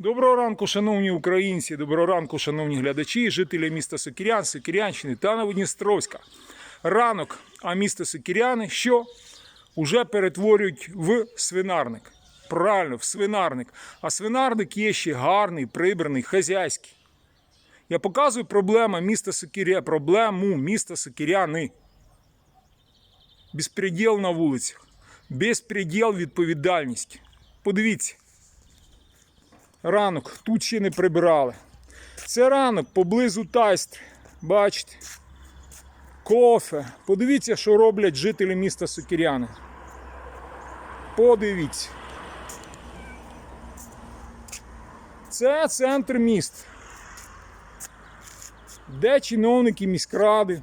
Доброго ранку, шановні українці, доброго ранку, шановні глядачі, жителі міста Сокірян, Сокірянщини та Новодністровська. Ранок, а місто Сокіряни що? Уже перетворюють в свинарник. Правильно, в свинарник. А свинарник є ще гарний, прибраний, хазяйський. Я показую проблему міста Сокіря, проблему міста Сокіряни. Безпреділ на вулицях. Безпреділ відповідальність. Подивіться. Ранок тут ще не прибирали. Це ранок поблизу Тайстри. Бачите? Кофе. Подивіться, що роблять жителі міста Сокіряни. Подивіться. Це центр міст. Де чиновники міськради,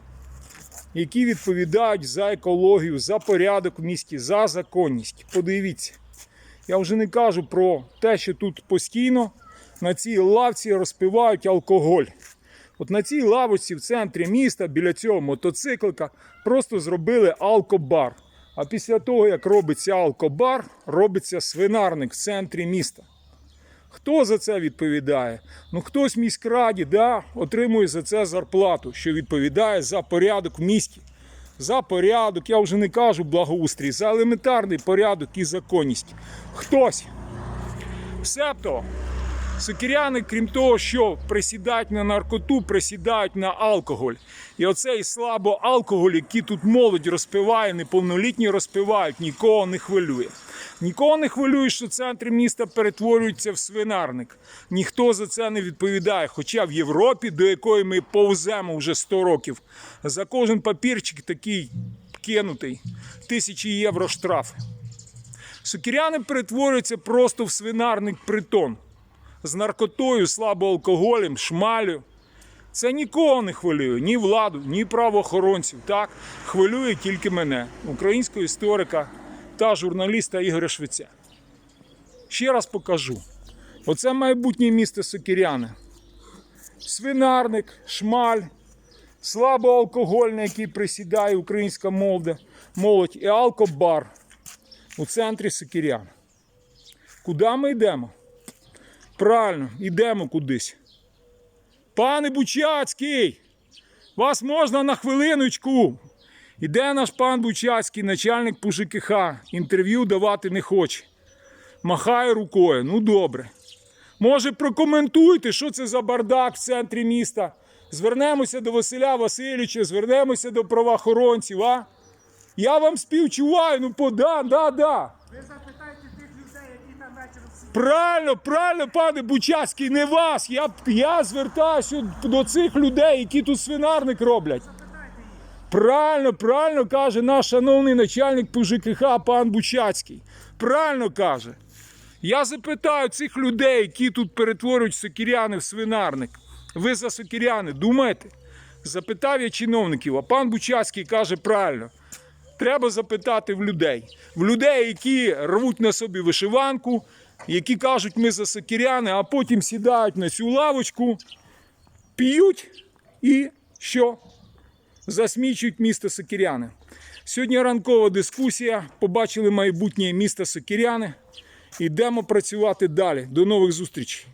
які відповідають за екологію, за порядок в місті, за законність. Подивіться. Я вже не кажу про те, що тут постійно на цій лавці розпивають алкоголь. От на цій лавочці в центрі міста біля цього мотоциклика просто зробили алкобар. А після того, як робиться алкобар, робиться свинарник в центрі міста. Хто за це відповідає? Ну хтось в міськраді да, отримує за це зарплату, що відповідає за порядок в місті. За порядок, я вже не кажу благоустрій, за елементарний порядок і законність. Хтось. Себто, сокиряни, крім того, що присідають на наркоту, присідають на алкоголь. І оцей слабо алкоголь, який тут молодь розпиває, неповнолітні розпивають, нікого не хвилює. Нікого не хвилює, що центр міста перетворюється в свинарник. Ніхто за це не відповідає. Хоча в Європі, до якої ми повземо вже 100 років, за кожен папірчик такий кинутий тисячі євро штраф. Сокіряни перетворюються просто в свинарник притон з наркотою, слабоалкоголем, шмалю. Це нікого не хвилює, ні владу, ні правоохоронців. Так хвилює тільки мене, українського історика та журналіста Ігоря Швеця. Ще раз покажу. Оце майбутнє місто Сокіряни. Свинарник, шмаль, слабоалкогольний, який присідає українська молода- молодь, і алкобар у центрі Сокірян. Куди ми йдемо? Правильно, йдемо кудись. Пане Бучацький, вас можна на хвилиночку. Іде наш пан Бучацький, начальник по інтерв'ю давати не хоче. Махає рукою. Ну добре. Може, прокоментуйте, що це за бардак в центрі міста. Звернемося до Василя Васильовича, звернемося до правоохоронців, а? Я вам співчуваю, ну пода, да, да. Ви запитайте Правильно, правильно, пане Бучацький, не вас. Я, я звертаюся до цих людей, які тут свинарник роблять. Правильно, правильно каже наш шановний начальник по ЖКХ пан Бучацький. Правильно каже. Я запитаю цих людей, які тут перетворюють сокіряни в свинарник. Ви за сокіряни думаєте? Запитав я чиновників, а пан Бучацький каже правильно. Треба запитати в людей. В людей, які рвуть на собі вишиванку, які кажуть, ми за сокіряни, а потім сідають на цю лавочку, п'ють і що? засмічують місто Сокіряни. Сьогодні ранкова дискусія. Побачили майбутнє місто Сокіряни. Йдемо працювати далі. До нових зустрічей.